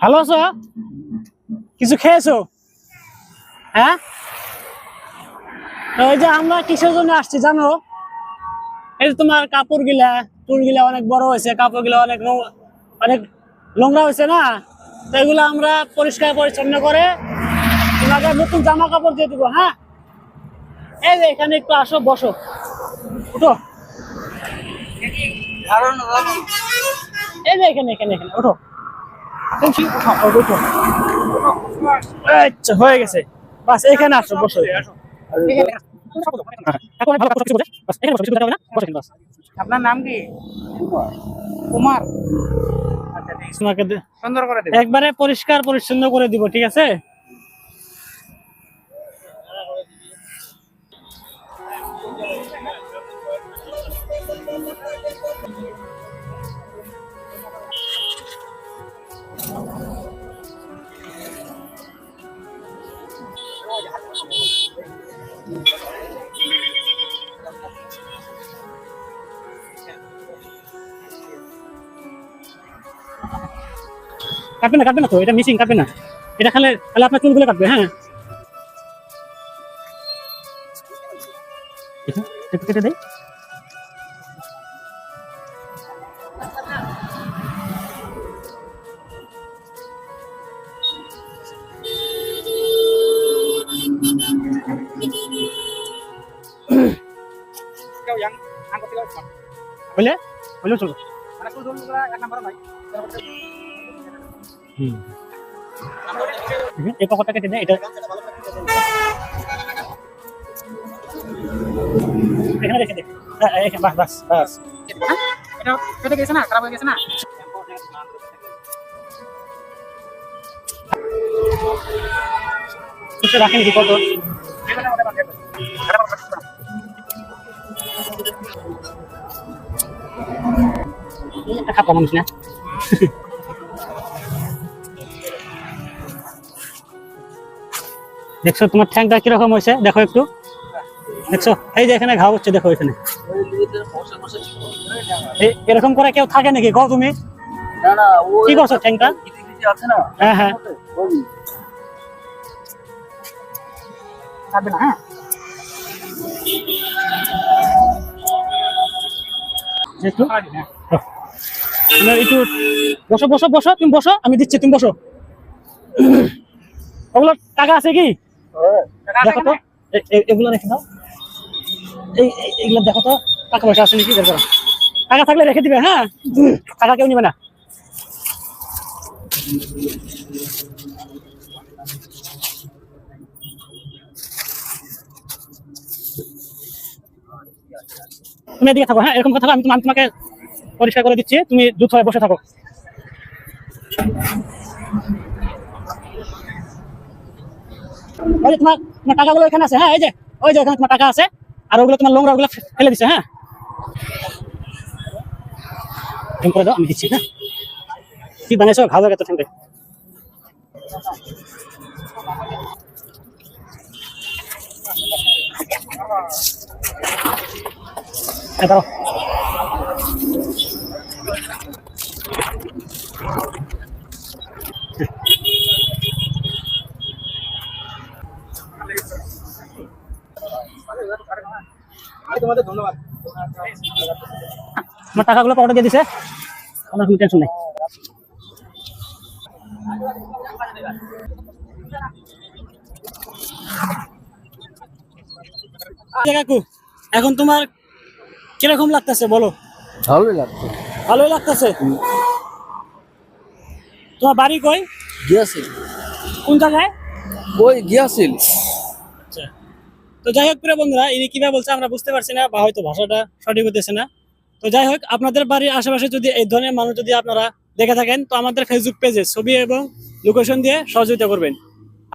ভালো আছো? কিছু খেয়েছো? হ্যাঁ? এই যে আমরা কিসের জন্য আসছি জানো? এই যে তোমার কাপড় গিলা চুল গিলা অনেক বড় হয়েছে কাপড় গিলা অনেক অনেক নোংরা হয়েছে না? তো এগুলো আমরা পরিষ্কার পরিচ্ছন্ন করে তোমাকে নতুন জামা কাপড় দিয়ে দেবো হ্যাঁ? এই যে এখানে একটু আসো, বসো। উঠো। এই যে এখানে এখানে এখানে ওঠো। উঠো। আচ্ছা হয়ে গেছে। বাস এখানে আসো বসো। এখন ভালো কথা কিছু বলে বাস। এখানে বসো কিছু বলতে হবে না? বসো এখানে বাস। আপনার নাম কি? কুমার। আচ্ছা ঠিক আছে। তোমাকে দে- সুন্দর করে দেবেন একবারে পরিষ্কার পরিচ্ছন্ন করে দিব ঠিক আছে? কাটবে না কাটবে না তো এটা মিসিং কাটবে না এটা খালে খালে আপনার চুলগুলো কাটবে হ্যাঁ দেখুন, একটু কেটে দেয় কেউ ইয়াং আঙ্গ থেকে বুঝলে বুঝলে চলো মানে শুধু ধরুন এক নাম্বার ভাই হুম দেখুন, এই পকেটটা কেটে দেয় এটা এখানে রেখে দে হ্যাঁ, এখানে, বাস বাস বাস এটা কেটে গেছে না খারাপ হয়ে গেছে না কিছু রাখেন কি কত এটা মধ্যে বাদ দিয়ে দেবেন। এটা বাদ দিয়ে দেবেন। একটা খাপা মানুষ না দেখছ তোমার ঠ্যাংটা কীরকম হয়েছে? দেখো একটু। দেখছ এই যে এখানে ঘাও হচ্ছে দেখো এখানে। এরকম করে কেউ থাকে নাকি? কও তুমি। কি করছ ঠ্যাংটা? হ্যাঁ হ্যাঁ। না হ্যাঁ। একটু একটু বসো বসো বসো তুমি বসো আমি দিচ্ছি তুমি বসো। ওগুলো টাকা আছে কি? দেখো তো এগুলো রেখে দাও। এই এগুলো দেখো তো টাকা পয়সা আছে নাকি? বের করো। টাকা থাকলে রেখে দিবে হ্যাঁ? টাকা কেউ নিবে না। তুমি এদিকে থাকো হ্যাঁ? এরকম কথা আমি তোমাকে পরিষ্কার করে দিচ্ছি, তুমি দুধ হয়ে বসে থাকো। ওই যে তোমার তোমার টাকাগুলো এখানে আছে হ্যাঁ এই যে, ওই যে এখানে তোমার টাকা আছে, আর ওগুলো তোমার নোংরা ওগুলো ফেলে দিছে হ্যাঁ। এরকম করে দাও, আমি দিচ্ছি হ্যাঁ। কি বানিয়েছো? খাওয়া গেছে ঠান্ডে হ্যাঁ দাও আমি তোমাদের ধন্যবাদ আমার টাকাগুলো পকেটে দিয়ে দিছে। আমার কোনো টেনশন নেই। আচ্ছা কাকু এখন তোমার কীরকম লাগতেছে বলো? ভালোই লাগতো ভালোই লাগতেছে? তোমার বাড়ি কই? গিয়াছিল কোন জায়গায়? ওই গিয়াছিল তো যাই হোক প্রিয় বন্ধুরা, ইনি কীভাবে বলছে আমরা বুঝতে পারছি না, বা হয়তো ভাষাটা সঠিক হতেছে না। তো যাই হোক, আপনাদের বাড়ির আশেপাশে যদি এই ধরনের মানুষ যদি আপনারা দেখে থাকেন, তো আমাদের ফেসবুক পেজে ছবি এবং লোকেশন দিয়ে সহযোগিতা করবেন।